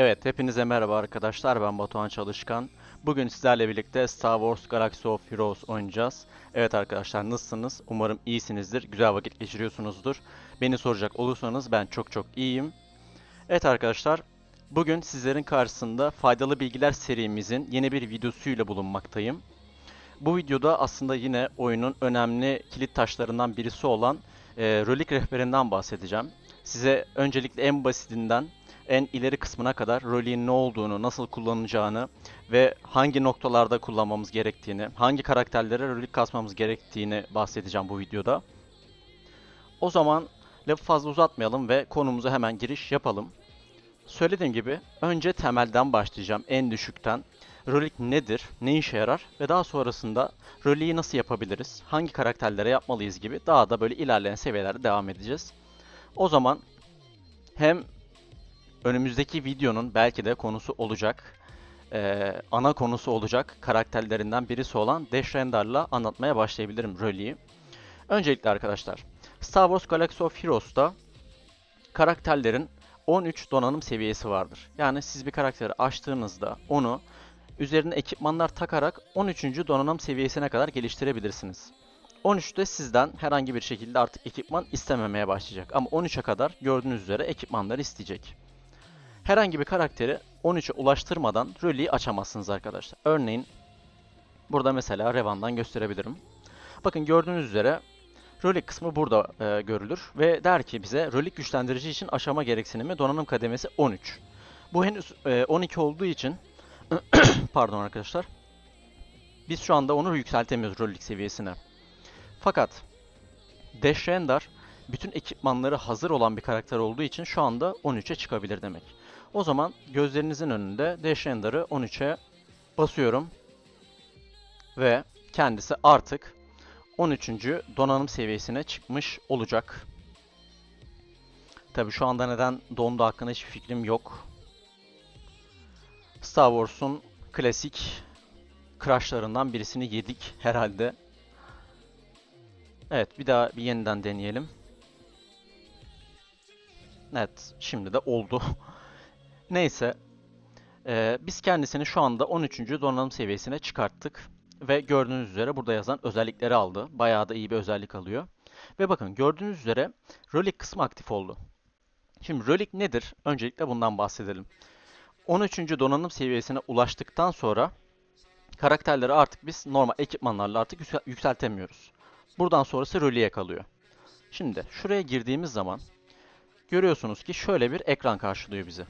Evet, hepinize merhaba arkadaşlar. Ben Batuhan Çalışkan. Bugün sizlerle birlikte Star Wars Galaxy of Heroes oynayacağız. Evet arkadaşlar, nasılsınız? Umarım iyisinizdir, güzel vakit geçiriyorsunuzdur. Beni soracak olursanız ben çok çok iyiyim. Evet arkadaşlar, bugün sizlerin karşısında faydalı bilgiler serimizin yeni bir videosuyla bulunmaktayım. Bu videoda aslında yine oyunun önemli kilit taşlarından birisi olan e, Rolik rehberinden bahsedeceğim. Size öncelikle en basitinden en ileri kısmına kadar rolün ne olduğunu, nasıl kullanılacağını ve hangi noktalarda kullanmamız gerektiğini, hangi karakterlere rolik kasmamız gerektiğini bahsedeceğim bu videoda. O zaman lafı fazla uzatmayalım ve konumuza hemen giriş yapalım. Söylediğim gibi önce temelden başlayacağım, en düşükten. Rolik nedir, ne işe yarar ve daha sonrasında roliyi nasıl yapabiliriz, hangi karakterlere yapmalıyız gibi daha da böyle ilerleyen seviyelerde devam edeceğiz. O zaman hem önümüzdeki videonun belki de konusu olacak, eee, ana konusu olacak karakterlerinden birisi olan Dash anlatmaya başlayabilirim Rölly'yi. Öncelikle arkadaşlar, Star Wars Galaxy of Heroes'ta karakterlerin 13 donanım seviyesi vardır. Yani siz bir karakteri açtığınızda onu üzerine ekipmanlar takarak 13. donanım seviyesine kadar geliştirebilirsiniz. 13'te sizden herhangi bir şekilde artık ekipman istememeye başlayacak. Ama 13'e kadar gördüğünüz üzere ekipmanlar isteyecek. Herhangi bir karakteri 13'e ulaştırmadan rölyeyi açamazsınız arkadaşlar. Örneğin burada mesela Revan'dan gösterebilirim. Bakın gördüğünüz üzere rölik kısmı burada e, görülür ve der ki bize rölik güçlendirici için aşama gereksinimi donanım kademesi 13. Bu henüz e, 12 olduğu için pardon arkadaşlar. Biz şu anda onu yükseltemiyoruz rölik seviyesine. Fakat Dash Rendar bütün ekipmanları hazır olan bir karakter olduğu için şu anda 13'e çıkabilir demek. O zaman gözlerinizin önünde Dash Rendar'ı 13'e basıyorum. Ve kendisi artık 13. donanım seviyesine çıkmış olacak. Tabi şu anda neden dondu hakkında hiçbir fikrim yok. Star Wars'un klasik crashlarından birisini yedik herhalde. Evet bir daha bir yeniden deneyelim. Evet şimdi de oldu. Neyse. Ee, biz kendisini şu anda 13. donanım seviyesine çıkarttık. Ve gördüğünüz üzere burada yazan özellikleri aldı. Bayağı da iyi bir özellik alıyor. Ve bakın gördüğünüz üzere Rolik kısmı aktif oldu. Şimdi Rolik nedir? Öncelikle bundan bahsedelim. 13. donanım seviyesine ulaştıktan sonra karakterleri artık biz normal ekipmanlarla artık yüksel- yükseltemiyoruz. Buradan sonrası Rolik'e kalıyor. Şimdi şuraya girdiğimiz zaman görüyorsunuz ki şöyle bir ekran karşılıyor bizi.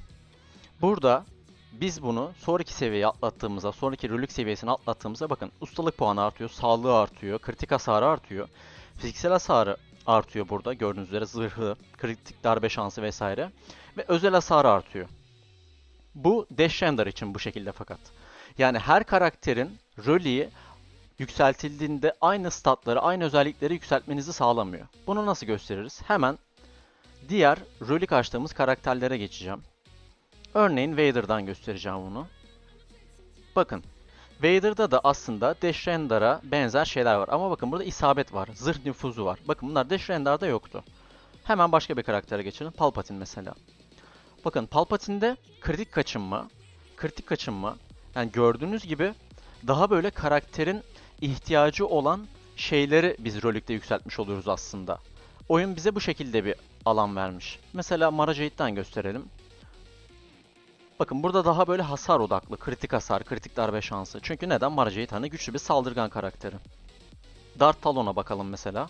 Burada biz bunu sonraki seviyeye atlattığımızda, sonraki rölük seviyesine atlattığımızda bakın ustalık puanı artıyor, sağlığı artıyor, kritik hasarı artıyor, fiziksel hasarı artıyor burada gördüğünüz üzere zırhı, kritik darbe şansı vesaire ve özel hasarı artıyor. Bu Dash Render için bu şekilde fakat. Yani her karakterin rölüğü yükseltildiğinde aynı statları, aynı özellikleri yükseltmenizi sağlamıyor. Bunu nasıl gösteririz? Hemen diğer rölük açtığımız karakterlere geçeceğim. Örneğin Vader'dan göstereceğim bunu. Bakın. Vader'da da aslında Dash Rendar'a benzer şeyler var. Ama bakın burada isabet var. Zırh nüfuzu var. Bakın bunlar Dash Rendar'da yoktu. Hemen başka bir karaktere geçelim. Palpatine mesela. Bakın Palpatine'de kritik kaçınma, kritik kaçınma. Yani gördüğünüz gibi daha böyle karakterin ihtiyacı olan şeyleri biz rolükte yükseltmiş oluyoruz aslında. Oyun bize bu şekilde bir alan vermiş. Mesela Mara Jade'den gösterelim. Bakın burada daha böyle hasar odaklı. Kritik hasar, kritik darbe şansı. Çünkü neden? Jade hani güçlü bir saldırgan karakteri. Dark Talon'a bakalım mesela.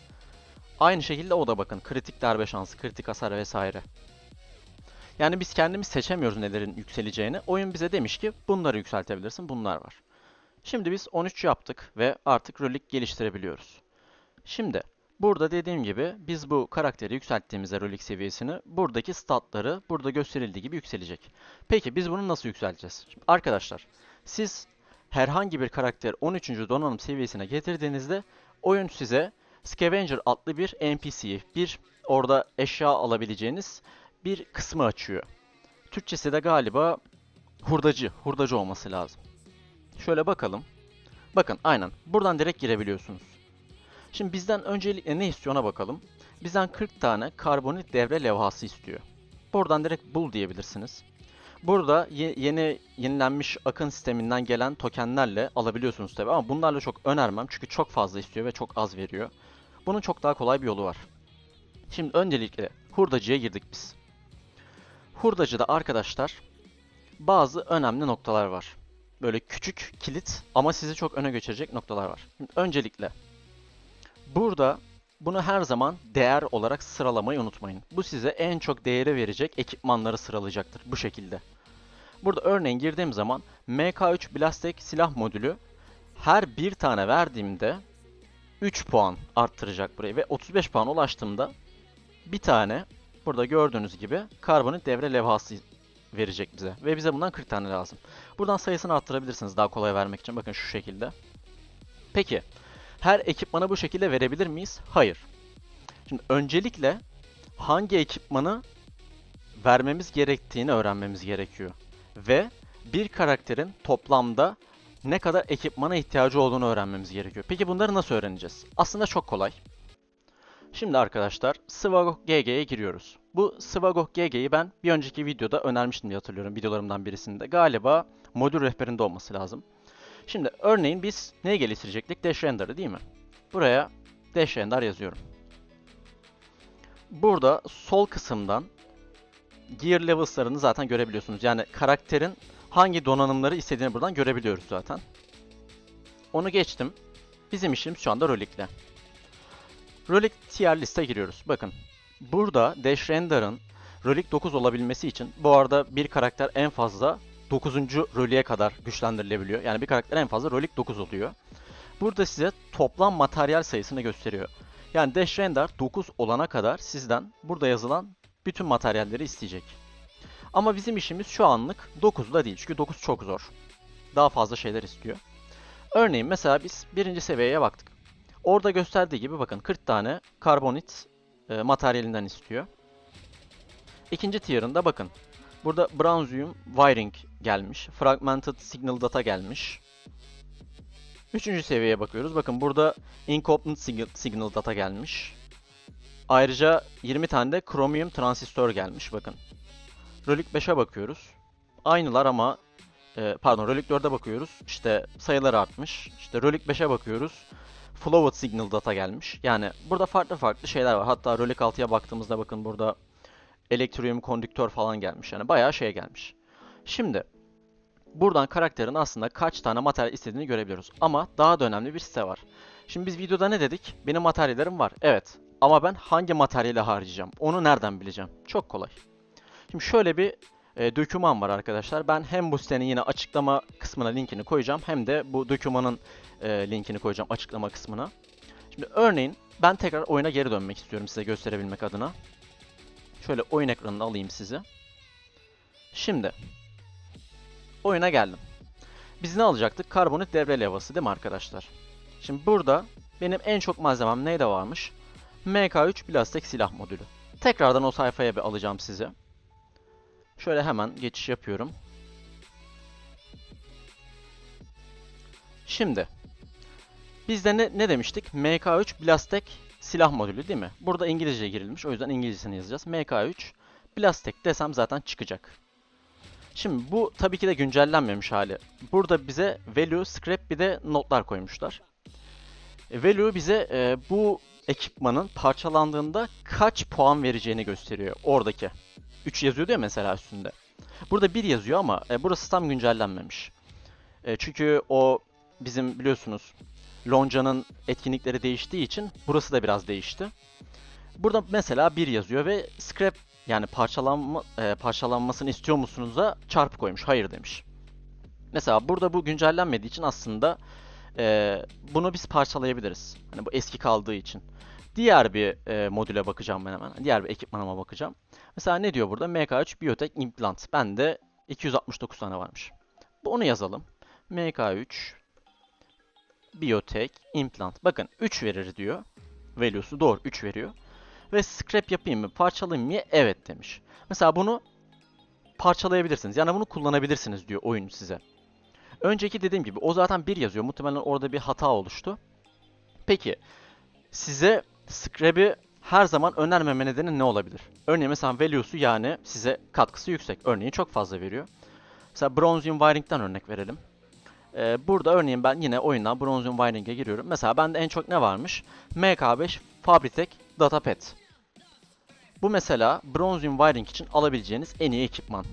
Aynı şekilde o da bakın. Kritik darbe şansı, kritik hasar vesaire. Yani biz kendimiz seçemiyoruz nelerin yükseleceğini. Oyun bize demiş ki bunları yükseltebilirsin, bunlar var. Şimdi biz 13 yaptık ve artık rolik geliştirebiliyoruz. Şimdi burada dediğim gibi biz bu karakteri yükselttiğimizde rolik seviyesini buradaki statları burada gösterildiği gibi yükselecek. Peki biz bunu nasıl yükselteceğiz? Şimdi arkadaşlar siz herhangi bir karakteri 13. donanım seviyesine getirdiğinizde oyun size Scavenger adlı bir NPC'yi, bir orada eşya alabileceğiniz bir kısmı açıyor. Türkçesi de galiba hurdacı, hurdacı olması lazım. Şöyle bakalım. Bakın aynen. Buradan direkt girebiliyorsunuz. Şimdi bizden öncelikle ne istiyor ona bakalım. Bizden 40 tane karbonit devre levhası istiyor. Buradan direkt bul diyebilirsiniz. Burada ye- yeni yenilenmiş akın sisteminden gelen tokenlerle alabiliyorsunuz tabi ama bunlarla çok önermem çünkü çok fazla istiyor ve çok az veriyor. Bunun çok daha kolay bir yolu var. Şimdi öncelikle hurdacıya girdik biz. Hurdacıda arkadaşlar bazı önemli noktalar var. Böyle küçük kilit ama sizi çok öne geçirecek noktalar var. Şimdi öncelikle burada bunu her zaman değer olarak sıralamayı unutmayın. Bu size en çok değeri verecek ekipmanları sıralayacaktır bu şekilde. Burada örneğin girdiğim zaman MK3 Blastek silah modülü her bir tane verdiğimde 3 puan arttıracak burayı ve 35 puan ulaştığımda bir tane burada gördüğünüz gibi karbonit devre levhası verecek bize ve bize bundan 40 tane lazım. Buradan sayısını arttırabilirsiniz daha kolay vermek için bakın şu şekilde. Peki her ekipmanı bu şekilde verebilir miyiz? Hayır. Şimdi öncelikle hangi ekipmanı vermemiz gerektiğini öğrenmemiz gerekiyor. Ve bir karakterin toplamda ne kadar ekipmana ihtiyacı olduğunu öğrenmemiz gerekiyor. Peki bunları nasıl öğreneceğiz? Aslında çok kolay. Şimdi arkadaşlar Svagok GG'ye giriyoruz. Bu Svagok GG'yi ben bir önceki videoda önermiştim diye hatırlıyorum videolarımdan birisinde. Galiba modül rehberinde olması lazım. Şimdi örneğin biz neyi geliştirecektik? Dash Render'ı değil mi? Buraya Dash Render yazıyorum. Burada sol kısımdan Gear Levels'larını zaten görebiliyorsunuz. Yani karakterin hangi donanımları istediğini buradan görebiliyoruz zaten. Onu geçtim. Bizim işimiz şu anda Rolik'le. Rolik tier liste giriyoruz. Bakın burada Dash Render'ın Rolik 9 olabilmesi için bu arada bir karakter en fazla 9. Rolik'e kadar güçlendirilebiliyor. Yani bir karakter en fazla Rolik 9 oluyor. Burada size toplam materyal sayısını gösteriyor. Yani Dash Render 9 olana kadar sizden burada yazılan bütün materyalleri isteyecek. Ama bizim işimiz şu anlık 9'da değil. Çünkü 9 çok zor. Daha fazla şeyler istiyor. Örneğin mesela biz birinci seviyeye baktık. Orada gösterdiği gibi bakın 40 tane karbonit e, materyalinden istiyor. İkinci tier'ında bakın. Burada Bronzium Wiring gelmiş. Fragmented Signal Data gelmiş. Üçüncü seviyeye bakıyoruz. Bakın burada Incomplete Signal, Signal Data gelmiş. Ayrıca 20 tane de Chromium Transistör gelmiş. Bakın. Relic 5'e bakıyoruz. Aynılar ama e, pardon Relic 4'e bakıyoruz. İşte sayılar artmış. İşte Relic 5'e bakıyoruz. Flowed Signal Data gelmiş. Yani burada farklı farklı şeyler var. Hatta Relic 6'ya baktığımızda bakın burada Electrium kondüktör falan gelmiş. Yani bayağı şey gelmiş. Şimdi buradan karakterin aslında kaç tane materyal istediğini görebiliyoruz. Ama daha da önemli bir site var. Şimdi biz videoda ne dedik? Benim materyallerim var. Evet. Ama ben hangi materyali harcayacağım? Onu nereden bileceğim? Çok kolay. Şimdi şöyle bir e, doküman var arkadaşlar. Ben hem bu sitenin yine açıklama kısmına linkini koyacağım hem de bu dokümanın e, linkini koyacağım açıklama kısmına. Şimdi örneğin ben tekrar oyuna geri dönmek istiyorum size gösterebilmek adına. Şöyle oyun ekranını alayım sizi. Şimdi oyuna geldim. Biz ne alacaktık? Karbonit devre levhası değil mi arkadaşlar? Şimdi burada benim en çok malzemem neyde varmış? MK3 plastik silah modülü. Tekrardan o sayfaya bir alacağım sizi. Şöyle hemen geçiş yapıyorum. Şimdi bizde ne, ne demiştik? MK3 Blastek silah modülü değil mi? Burada İngilizce girilmiş. O yüzden İngilizcesini yazacağız. MK3 Blastek desem zaten çıkacak. Şimdi bu tabii ki de güncellenmemiş hali. Burada bize value, scrap bir de notlar koymuşlar. E, value bize e, bu ekipmanın parçalandığında kaç puan vereceğini gösteriyor. Oradaki. 3 yazıyordu ya mesela üstünde. Burada 1 yazıyor ama e, burası tam güncellenmemiş. E, çünkü o bizim biliyorsunuz Lonca'nın etkinlikleri değiştiği için burası da biraz değişti. Burada mesela 1 yazıyor ve scrap yani parçalanma e, parçalanmasını istiyor musunuz'a çarpı koymuş. Hayır demiş. Mesela burada bu güncellenmediği için aslında e, bunu biz parçalayabiliriz. Hani bu eski kaldığı için. Diğer bir e, modüle bakacağım ben hemen. Diğer bir ekipmanıma bakacağım. Mesela ne diyor burada? MK3 Biotech Implant. Bende 269 tane varmış. Bu onu yazalım. MK3 Biotech Implant. Bakın 3 verir diyor. Value'su doğru 3 veriyor. Ve scrap yapayım mı, parçalayayım mı? Evet demiş. Mesela bunu parçalayabilirsiniz. Yani bunu kullanabilirsiniz diyor oyun size. Önceki dediğim gibi o zaten 1 yazıyor. Muhtemelen orada bir hata oluştu. Peki size scrap'i her zaman önermeme nedeni ne olabilir? Örneğin mesela value'su yani size katkısı yüksek. Örneğin çok fazla veriyor. Mesela Bronzium Wiring'den örnek verelim. Ee, burada örneğin ben yine oyundan Bronzium Wiring'e giriyorum. Mesela bende en çok ne varmış? MK5 Fabritech Datapad. Bu mesela Bronzium Wiring için alabileceğiniz en iyi ekipman.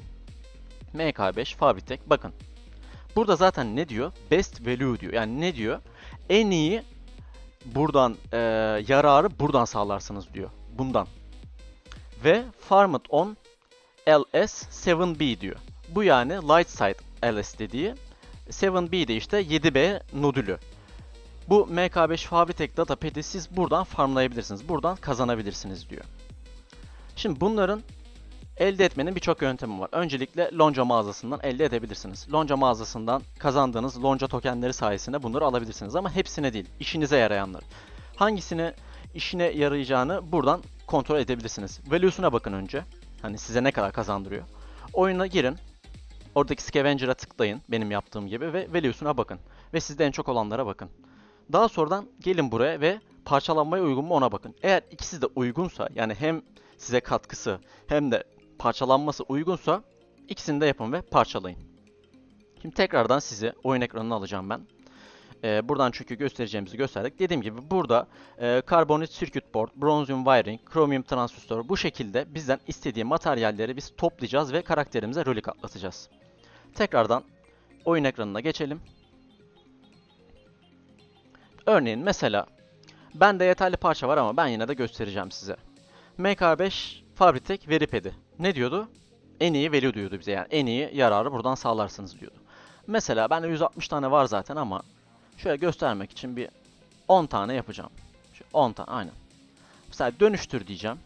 MK5 Fabritech bakın. Burada zaten ne diyor? Best value diyor. Yani ne diyor? En iyi buradan e, yararı buradan sağlarsınız diyor. Bundan. Ve Farmed on LS7B diyor. Bu yani Light Side LS dediği 7B de işte 7B nodülü. Bu MK5 Fabritech Datapad'i siz buradan farmlayabilirsiniz. Buradan kazanabilirsiniz diyor. Şimdi bunların elde etmenin birçok yöntemi var. Öncelikle Lonca mağazasından elde edebilirsiniz. Lonca mağazasından kazandığınız Lonca tokenleri sayesinde bunları alabilirsiniz ama hepsine değil, işinize yarayanlar. Hangisini işine yarayacağını buradan kontrol edebilirsiniz. Value'suna bakın önce. Hani size ne kadar kazandırıyor. Oyuna girin. Oradaki Scavenger'a tıklayın benim yaptığım gibi ve value'suna bakın. Ve sizde en çok olanlara bakın. Daha sonradan gelin buraya ve parçalanmaya uygun mu ona bakın. Eğer ikisi de uygunsa yani hem size katkısı hem de parçalanması uygunsa ikisini de yapın ve parçalayın. Şimdi tekrardan sizi oyun ekranına alacağım ben. Ee, buradan çünkü göstereceğimizi gösterdik. Dediğim gibi burada e, Carbonate Circuit Board, Bronzium Wiring, Chromium Transistor bu şekilde bizden istediği materyalleri biz toplayacağız ve karakterimize rolik atlatacağız. Tekrardan oyun ekranına geçelim. Örneğin mesela bende yeterli parça var ama ben yine de göstereceğim size. MK5 Fabritech veri pedi. Ne diyordu? En iyi value diyordu bize yani en iyi yararı buradan sağlarsınız diyordu. Mesela bende 160 tane var zaten ama şöyle göstermek için bir 10 tane yapacağım. Şu 10 tane aynen. Mesela dönüştür diyeceğim.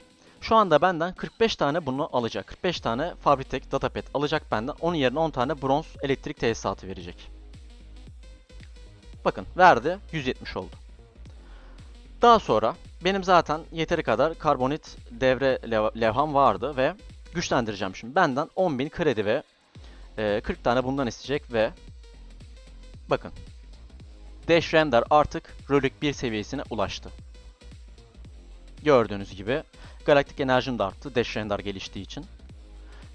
Şu anda benden 45 tane bunu alacak. 45 tane Fabritech Datapad alacak benden. Onun yerine 10 tane bronz elektrik tesisatı verecek. Bakın verdi 170 oldu. Daha sonra benim zaten yeteri kadar karbonit devre lev- levham vardı ve güçlendireceğim şimdi. Benden 10.000 kredi ve e, 40 tane bundan isteyecek ve bakın Dash Render artık Rolik 1 seviyesine ulaştı. Gördüğünüz gibi galaktik enerjim de arttı Dash Render geliştiği için.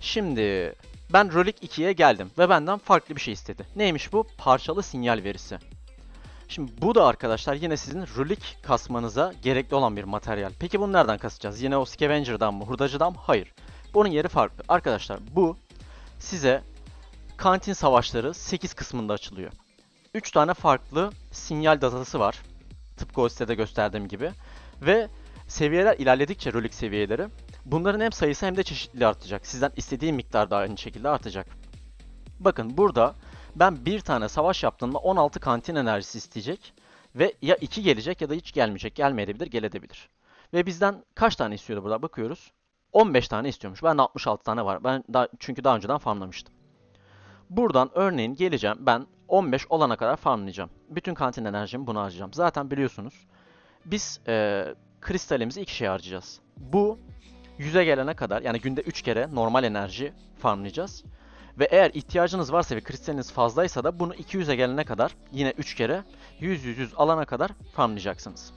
Şimdi ben Rolik 2'ye geldim ve benden farklı bir şey istedi. Neymiş bu? Parçalı sinyal verisi. Şimdi bu da arkadaşlar yine sizin rulik kasmanıza gerekli olan bir materyal. Peki bunu nereden kasacağız? Yine o Scavenger'dan mı? Hurdacıdan mı? Hayır. Bunun yeri farklı. Arkadaşlar bu size kantin savaşları 8 kısmında açılıyor. 3 tane farklı sinyal datası var. Tıpkı o sitede gösterdiğim gibi. Ve seviyeler ilerledikçe rulik seviyeleri bunların hem sayısı hem de çeşitliliği artacak. Sizden istediği miktar da aynı şekilde artacak. Bakın burada ben bir tane savaş yaptığımda 16 kantin enerjisi isteyecek. Ve ya 2 gelecek ya da hiç gelmeyecek. Gelmeyebilir, gelebilir. Ve bizden kaç tane istiyordu burada bakıyoruz. 15 tane istiyormuş. Ben 66 tane var. Ben daha, çünkü daha önceden farmlamıştım. Buradan örneğin geleceğim. Ben 15 olana kadar farmlayacağım. Bütün kantin enerjimi buna harcayacağım. Zaten biliyorsunuz. Biz e, kristalimizi iki şey harcayacağız. Bu 100'e gelene kadar yani günde 3 kere normal enerji farmlayacağız. Ve eğer ihtiyacınız varsa ve kristaliniz fazlaysa da bunu 200'e gelene kadar yine 3 kere 100-100-100 alana kadar farmlayacaksınız.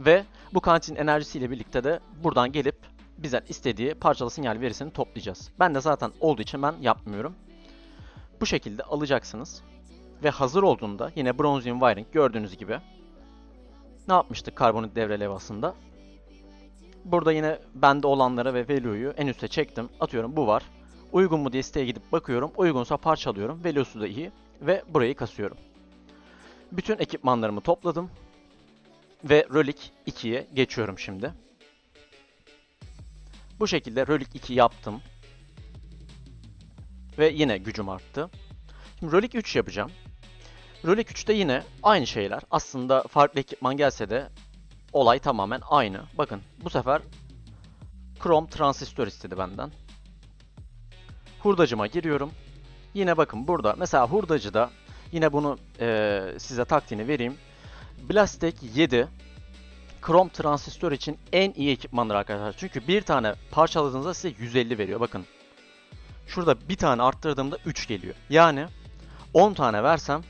Ve bu kantin enerjisiyle birlikte de buradan gelip bizden istediği parçalı sinyal verisini toplayacağız. Ben de zaten olduğu için ben yapmıyorum. Bu şekilde alacaksınız. Ve hazır olduğunda yine Bronzium Wiring gördüğünüz gibi ne yapmıştık karbonit devre levhasında? Burada yine bende olanları ve value'yu en üste çektim. Atıyorum bu var. Uygun mu diye siteye gidip bakıyorum. Uygunsa parçalıyorum. Value'su da iyi. Ve burayı kasıyorum. Bütün ekipmanlarımı topladım. Ve Rolik 2'ye geçiyorum şimdi. Bu şekilde Rolik 2 yaptım. Ve yine gücüm arttı. Şimdi Rolik 3 yapacağım. Rolik 3'te yine aynı şeyler. Aslında farklı ekipman gelse de olay tamamen aynı. Bakın bu sefer Chrome transistör istedi benden. Hurdacıma giriyorum. Yine bakın burada mesela hurdacıda yine bunu e, size taktiğini vereyim. Blastek 7 Chrome transistör için en iyi ekipmanlar arkadaşlar. Çünkü bir tane parçaladığınızda size 150 veriyor. Bakın. Şurada bir tane arttırdığımda 3 geliyor. Yani 10 tane versem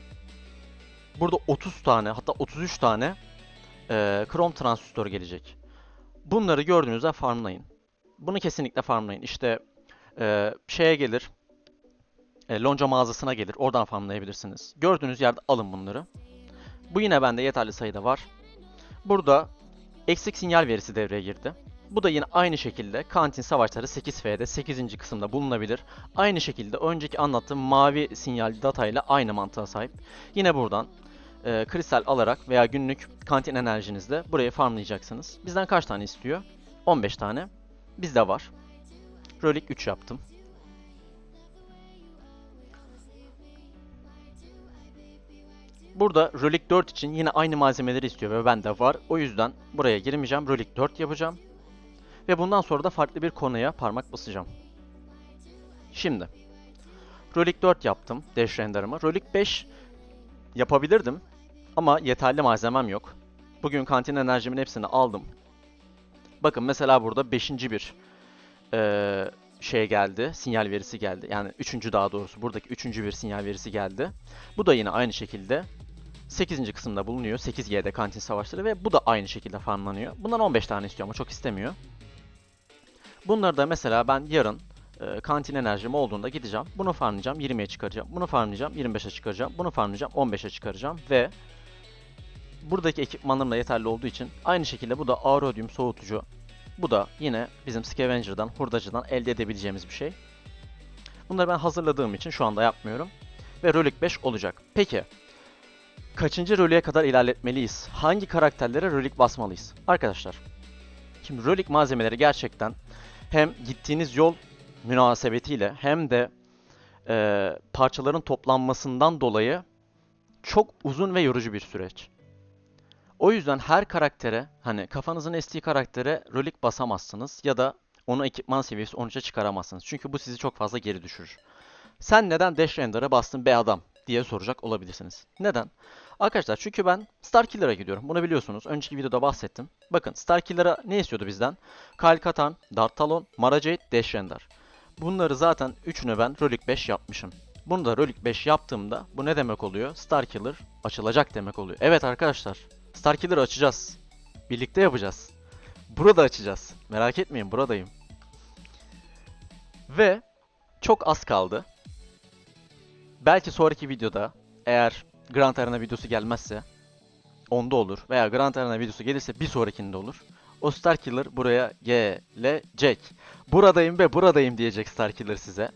burada 30 tane hatta 33 tane e, Chrome transistör gelecek. Bunları gördüğünüzde farmlayın. Bunu kesinlikle farmlayın. İşte e, şeye gelir, e, lonca mağazasına gelir. Oradan farmlayabilirsiniz. Gördüğünüz yerde alın bunları. Bu yine bende yeterli sayıda var. Burada eksik sinyal verisi devreye girdi. Bu da yine aynı şekilde kantin savaşları 8F'de 8. kısımda bulunabilir. Aynı şekilde önceki anlattığım mavi sinyal datayla aynı mantığa sahip. Yine buradan e, kristal alarak veya günlük kantin enerjinizle burayı farmlayacaksınız. Bizden kaç tane istiyor? 15 tane. Bizde var. Rolik 3 yaptım. Burada Rolik 4 için yine aynı malzemeleri istiyor ve bende var. O yüzden buraya girmeyeceğim. Rolik 4 yapacağım. Ve bundan sonra da farklı bir konuya parmak basacağım. Şimdi. Rolik 4 yaptım. Dash render'ımı. Rolik 5 yapabilirdim. Ama yeterli malzemem yok. Bugün kantin enerjimin hepsini aldım. Bakın mesela burada 5. bir eee, şey geldi. Sinyal verisi geldi. Yani 3. daha doğrusu buradaki 3. bir sinyal verisi geldi. Bu da yine aynı şekilde 8. kısımda bulunuyor. 8G'de kantin savaşları ve bu da aynı şekilde farmlanıyor. Bundan 15 tane istiyor ama çok istemiyor. Bunları da mesela ben yarın e, kantin enerjim olduğunda gideceğim. Bunu farmlayacağım, 20'ye çıkaracağım. Bunu farmlayacağım, 25'e çıkaracağım. Bunu farmlayacağım, 15'e çıkaracağım ve buradaki ekipmanlarım da yeterli olduğu için aynı şekilde bu da aerodyum soğutucu. Bu da yine bizim Scavenger'dan, hurdacıdan elde edebileceğimiz bir şey. Bunları ben hazırladığım için şu anda yapmıyorum. Ve Rolik 5 olacak. Peki, kaçıncı rolüye kadar ilerletmeliyiz? Hangi karakterlere rolik basmalıyız? Arkadaşlar, şimdi rolik malzemeleri gerçekten hem gittiğiniz yol münasebetiyle hem de e, parçaların toplanmasından dolayı çok uzun ve yorucu bir süreç. O yüzden her karaktere hani kafanızın estiği karaktere rolik basamazsınız ya da onu ekipman seviyesi 13'e çıkaramazsınız. Çünkü bu sizi çok fazla geri düşürür. Sen neden Dash Render'a bastın be adam diye soracak olabilirsiniz. Neden? Arkadaşlar çünkü ben Starkiller'a gidiyorum. Bunu biliyorsunuz. Önceki videoda bahsettim. Bakın Starkiller'a ne istiyordu bizden? Kyle Katarn, Dart Talon, Mara Jade, Dash Render. Bunları zaten üçünü ben Rolik 5 yapmışım. Bunu da Rolik 5 yaptığımda bu ne demek oluyor? Starkiller açılacak demek oluyor. Evet arkadaşlar. Starkiller'ı açacağız. Birlikte yapacağız. Burada açacağız. Merak etmeyin buradayım. Ve çok az kaldı. Belki sonraki videoda eğer Grand Arena videosu gelmezse onda olur veya Grand Arena videosu gelirse bir sonrakinde olur. O Starkiller buraya gelecek. Buradayım ve buradayım diyecek Starkiller size.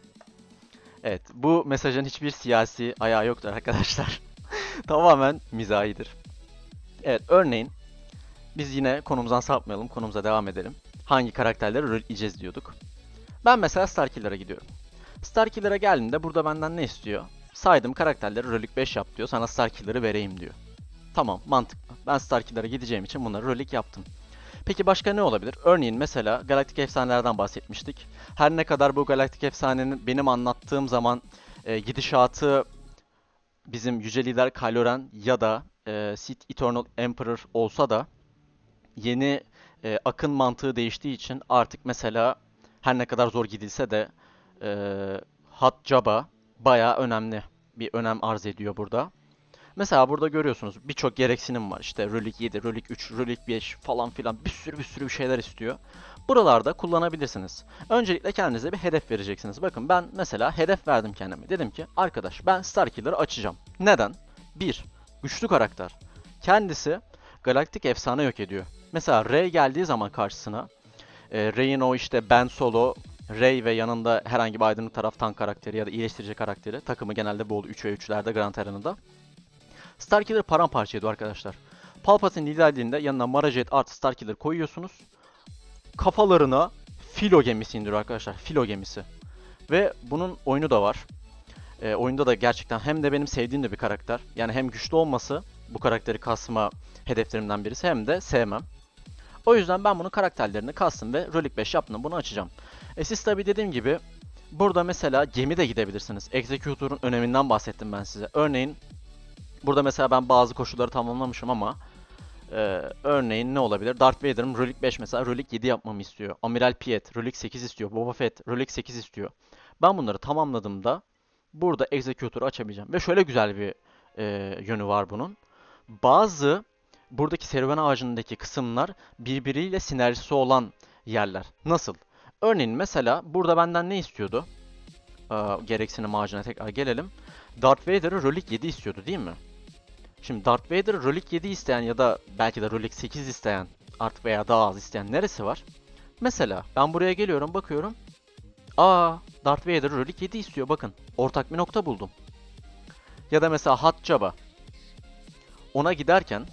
Evet bu mesajın hiçbir siyasi ayağı yoktur arkadaşlar. Tamamen mizahidir. Evet örneğin biz yine konumuzdan sapmayalım konumuza devam edelim. Hangi karakterleri roleyeceğiz diyorduk. Ben mesela Starkiller'a gidiyorum. Starkiller'a geldiğimde burada benden ne istiyor? Saydım karakterleri Rolik 5 yap diyor. Sana Starkiller'ı vereyim diyor. Tamam mantıklı. Ben Starkiller'a gideceğim için bunları Rolik yaptım. Peki başka ne olabilir? Örneğin mesela galaktik efsanelerden bahsetmiştik. Her ne kadar bu galaktik efsanenin benim anlattığım zaman e, gidişatı bizim yüce lider Kylo Ren ya da e, Sith Eternal Emperor olsa da yeni e, akın mantığı değiştiği için artık mesela her ne kadar zor gidilse de e, Hat Jabba bayağı önemli bir önem arz ediyor burada. Mesela burada görüyorsunuz birçok gereksinim var. İşte Rolik 7, Rolik 3, Rolik 5 falan filan bir sürü bir sürü bir şeyler istiyor. Buralarda kullanabilirsiniz. Öncelikle kendinize bir hedef vereceksiniz. Bakın ben mesela hedef verdim kendime. Dedim ki arkadaş ben Starkiller'ı açacağım. Neden? 1. Güçlü karakter. Kendisi galaktik efsane yok ediyor. Mesela Rey geldiği zaman karşısına e, Rey'in o işte Ben Solo, Rey ve yanında herhangi bir aydınlık taraf tank karakteri ya da iyileştirici karakteri. Takımı genelde bu oldu 3 ve 3'lerde Grand Arena'da. Starkiller paramparça ediyor arkadaşlar. Palpatine liderliğinde yanına Mara Jade artı Starkiller koyuyorsunuz. Kafalarına filo gemisi indiriyor arkadaşlar. Filo gemisi. Ve bunun oyunu da var. E, oyunda da gerçekten hem de benim sevdiğim de bir karakter. Yani hem güçlü olması bu karakteri kasma hedeflerimden birisi hem de sevmem. O yüzden ben bunun karakterlerini kastım ve Rolik 5 yaptım. Bunu açacağım. E siz tabi dediğim gibi burada mesela gemi de gidebilirsiniz. Executor'un öneminden bahsettim ben size. Örneğin burada mesela ben bazı koşulları tamamlamışım ama e, örneğin ne olabilir? Darth Vader'ın Rolik 5 mesela Rolik 7 yapmamı istiyor. Amiral Piet Rolik 8 istiyor. Boba Fett Rolik 8 istiyor. Ben bunları tamamladığımda burada Executor'u açabileceğim. Ve şöyle güzel bir e, yönü var bunun. Bazı buradaki serüven ağacındaki kısımlar birbiriyle sinerjisi olan yerler. Nasıl? Örneğin mesela burada benden ne istiyordu? Aa, gereksinim ağacına tekrar gelelim. Darth Vader'ı Rolik 7 istiyordu değil mi? Şimdi Darth Vader'ı Rolik 7 isteyen ya da belki de Rolik 8 isteyen artık veya daha az isteyen neresi var? Mesela ben buraya geliyorum bakıyorum. Aa Darth Vader Rolik 7 istiyor bakın. Ortak bir nokta buldum. Ya da mesela Hatjab'a. Ona giderken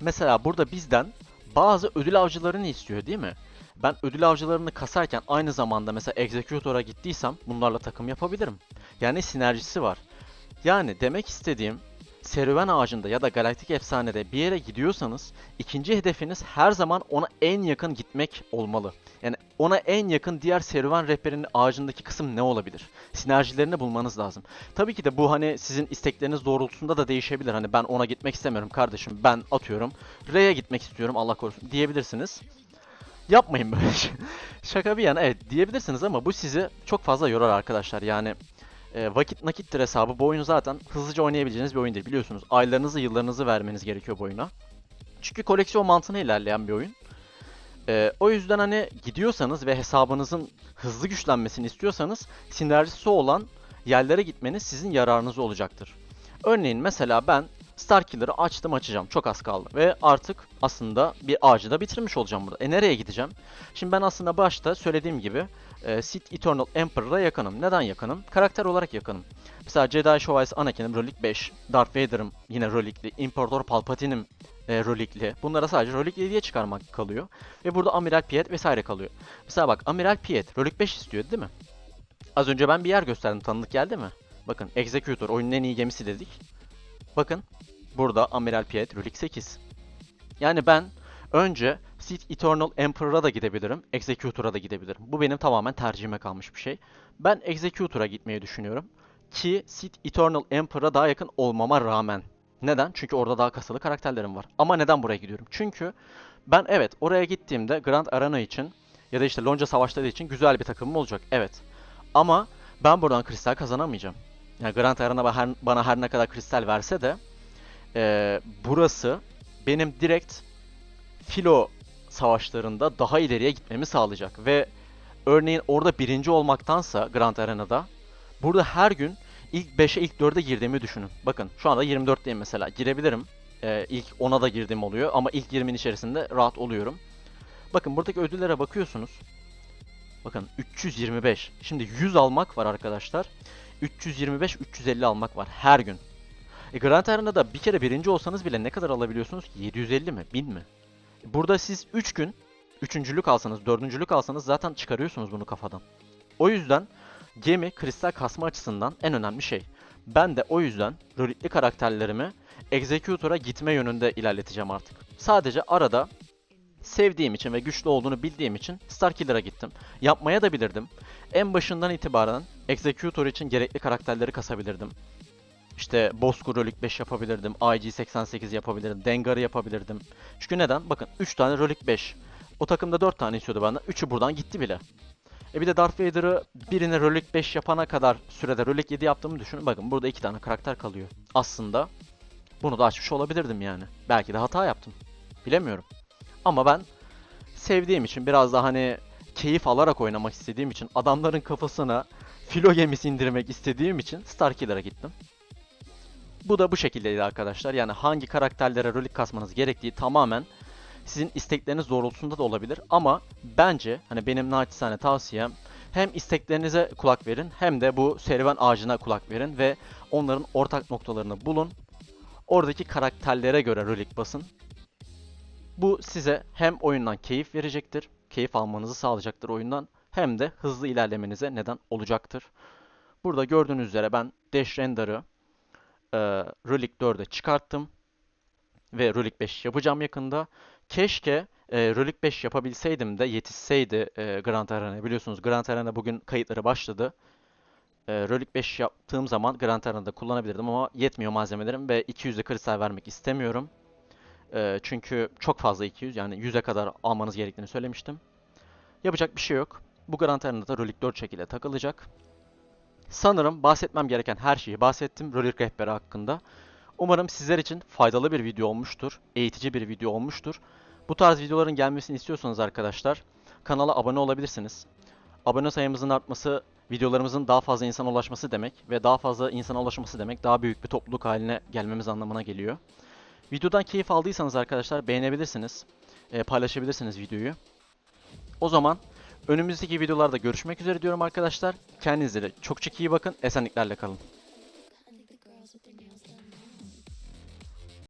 mesela burada bizden bazı ödül avcılarını istiyor değil mi? Ben ödül avcılarını kasarken aynı zamanda mesela Executor'a gittiysem bunlarla takım yapabilirim. Yani sinerjisi var. Yani demek istediğim serüven ağacında ya da galaktik efsanede bir yere gidiyorsanız ikinci hedefiniz her zaman ona en yakın gitmek olmalı. Yani ona en yakın diğer serüven rehberinin ağacındaki kısım ne olabilir? Sinerjilerini bulmanız lazım. Tabii ki de bu hani sizin istekleriniz doğrultusunda da değişebilir. Hani ben ona gitmek istemiyorum kardeşim. Ben atıyorum R'ye gitmek istiyorum Allah korusun diyebilirsiniz. Yapmayın böyle şey. Şaka bir yana evet diyebilirsiniz ama bu sizi çok fazla yorar arkadaşlar. Yani e, vakit nakittir hesabı. Bu oyunu zaten hızlıca oynayabileceğiniz bir oyun değil biliyorsunuz. Aylarınızı yıllarınızı vermeniz gerekiyor bu oyuna. Çünkü koleksiyon mantığına ilerleyen bir oyun. E, o yüzden hani gidiyorsanız ve hesabınızın hızlı güçlenmesini istiyorsanız sinerjisi olan yerlere gitmeniz sizin yararınıza olacaktır. Örneğin mesela ben Starkiller'ı açtım açacağım. Çok az kaldı. Ve artık aslında bir ağacı da bitirmiş olacağım burada. E nereye gideceğim? Şimdi ben aslında başta söylediğim gibi e, Sith Eternal Emperor'a yakınım. Neden yakınım? Karakter olarak yakınım. Mesela Jedi Şövalyesi Anakin'im Rolik 5. Darth Vader'ım yine Rolikli. İmparator Palpatine'im e, Rolikli. Bunlara sadece Rolik 7'ye çıkarmak kalıyor. Ve burada Amiral Piet vesaire kalıyor. Mesela bak Amiral Piet Rolik 5 istiyor değil mi? Az önce ben bir yer gösterdim. Tanıdık geldi mi? Bakın Executor oyunun en iyi gemisi dedik. Bakın burada Amiral Piet Rolik 8. Yani ben önce Sith Eternal Emperor'a da gidebilirim, Executor'a da gidebilirim. Bu benim tamamen tercihime kalmış bir şey. Ben Executor'a gitmeyi düşünüyorum. Ki Sith Eternal Emperor'a daha yakın olmama rağmen. Neden? Çünkü orada daha kasılı karakterlerim var. Ama neden buraya gidiyorum? Çünkü ben evet oraya gittiğimde Grand Arena için ya da işte Lonca savaşları için güzel bir takımım olacak. Evet. Ama ben buradan kristal kazanamayacağım. Yani Grand Arena bana her ne kadar kristal verse de e, burası benim direkt filo savaşlarında daha ileriye gitmemi sağlayacak. Ve örneğin orada birinci olmaktansa Grand Arena'da burada her gün ilk 5'e ilk 4'e girdiğimi düşünün. Bakın şu anda 24'teyim mesela. Girebilirim. Ee, ilk 10'a da girdiğim oluyor ama ilk 20'nin içerisinde rahat oluyorum. Bakın buradaki ödüllere bakıyorsunuz. Bakın 325. Şimdi 100 almak var arkadaşlar. 325, 350 almak var her gün. E Grand Arena'da bir kere birinci olsanız bile ne kadar alabiliyorsunuz? 750 mi? 1000 mi? Burada siz 3 gün üçüncülük alsanız, dördüncülük alsanız zaten çıkarıyorsunuz bunu kafadan. O yüzden gemi kristal kasma açısından en önemli şey. Ben de o yüzden rolikli karakterlerimi Executor'a gitme yönünde ilerleteceğim artık. Sadece arada sevdiğim için ve güçlü olduğunu bildiğim için Starkiller'a gittim. Yapmaya da bilirdim. En başından itibaren Executor için gerekli karakterleri kasabilirdim. İşte Bozkır Rolik 5 yapabilirdim. IG88 yapabilirdim. Dengar'ı yapabilirdim. Çünkü neden? Bakın 3 tane Rolik 5. O takımda 4 tane istiyordu benden. 3'ü buradan gitti bile. E bir de Darth Vader'ı birine Rolik 5 yapana kadar sürede Rolik 7 yaptığımı düşünün. Bakın burada 2 tane karakter kalıyor. Aslında bunu da açmış olabilirdim yani. Belki de hata yaptım. Bilemiyorum. Ama ben sevdiğim için biraz daha hani keyif alarak oynamak istediğim için adamların kafasına filo gemisi indirmek istediğim için Starkiller'a gittim. Bu da bu şekildeydi arkadaşlar. Yani hangi karakterlere rolik kasmanız gerektiği tamamen sizin istekleriniz doğrultusunda da olabilir. Ama bence hani benim naçizane tavsiyem hem isteklerinize kulak verin hem de bu serüven ağacına kulak verin ve onların ortak noktalarını bulun. Oradaki karakterlere göre rolik basın. Bu size hem oyundan keyif verecektir, keyif almanızı sağlayacaktır oyundan hem de hızlı ilerlemenize neden olacaktır. Burada gördüğünüz üzere ben Dash Render'ı e, Relic 4'e çıkarttım. Ve Relic 5 yapacağım yakında. Keşke e, Relic 5 yapabilseydim de yetişseydi e, Grand Arena. Biliyorsunuz Grand Arena bugün kayıtları başladı. E, Relic 5 yaptığım zaman Grand Arena'da kullanabilirdim ama yetmiyor malzemelerim ve 200'e kristal vermek istemiyorum. E, çünkü çok fazla 200 yani 100'e kadar almanız gerektiğini söylemiştim. Yapacak bir şey yok. Bu Grand Arena'da Relic 4 şekilde takılacak. Sanırım bahsetmem gereken her şeyi bahsettim Rolik rehberi hakkında. Umarım sizler için faydalı bir video olmuştur, eğitici bir video olmuştur. Bu tarz videoların gelmesini istiyorsanız arkadaşlar kanala abone olabilirsiniz. Abone sayımızın artması videolarımızın daha fazla insana ulaşması demek ve daha fazla insana ulaşması demek daha büyük bir topluluk haline gelmemiz anlamına geliyor. Videodan keyif aldıysanız arkadaşlar beğenebilirsiniz, e, paylaşabilirsiniz videoyu. O zaman önümüzdeki videolarda görüşmek üzere diyorum arkadaşlar. Kendinize çok çok iyi bakın, esenliklerle kalın.